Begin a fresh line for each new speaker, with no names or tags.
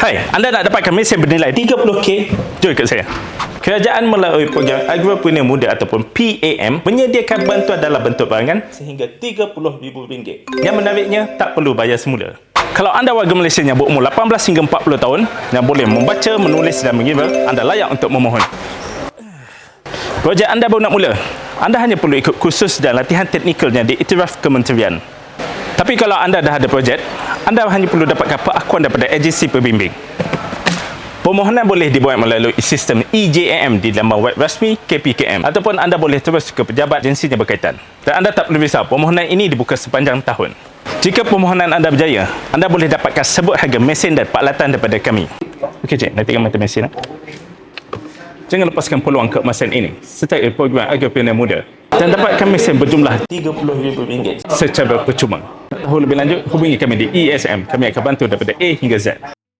Hai, anda nak dapatkan mesin bernilai 30k? Jom ikut saya. Kerajaan melalui program Agropreneur Muda ataupun PAM menyediakan bantuan dalam bentuk barangan sehingga RM30,000. Yang menariknya, tak perlu bayar semula. Kalau anda warga Malaysia yang berumur 18 hingga 40 tahun yang boleh membaca, menulis dan mengira, anda layak untuk memohon. Projek anda baru nak mula. Anda hanya perlu ikut kursus dan latihan teknikalnya di iktiraf kementerian. Tapi kalau anda dah ada projek, anda hanya perlu dapatkan pengakuan daripada agensi pembimbing. Permohonan boleh dibuat melalui sistem EJAM di laman web rasmi KPKM ataupun anda boleh terus ke pejabat agensi yang berkaitan. Dan anda tak perlu risau, permohonan ini dibuka sepanjang tahun. Jika permohonan anda berjaya, anda boleh dapatkan sebut harga mesin dan peralatan daripada kami. Okey cik, nanti kami mata mesin. Ha? Jangan lepaskan peluang keemasan ini serta program Agropreneur Muda dan dapatkan mesin berjumlah RM30,000 secara percuma. Tahu lebih lanjut, hubungi kami di ESM. Kami akan bantu daripada A hingga Z.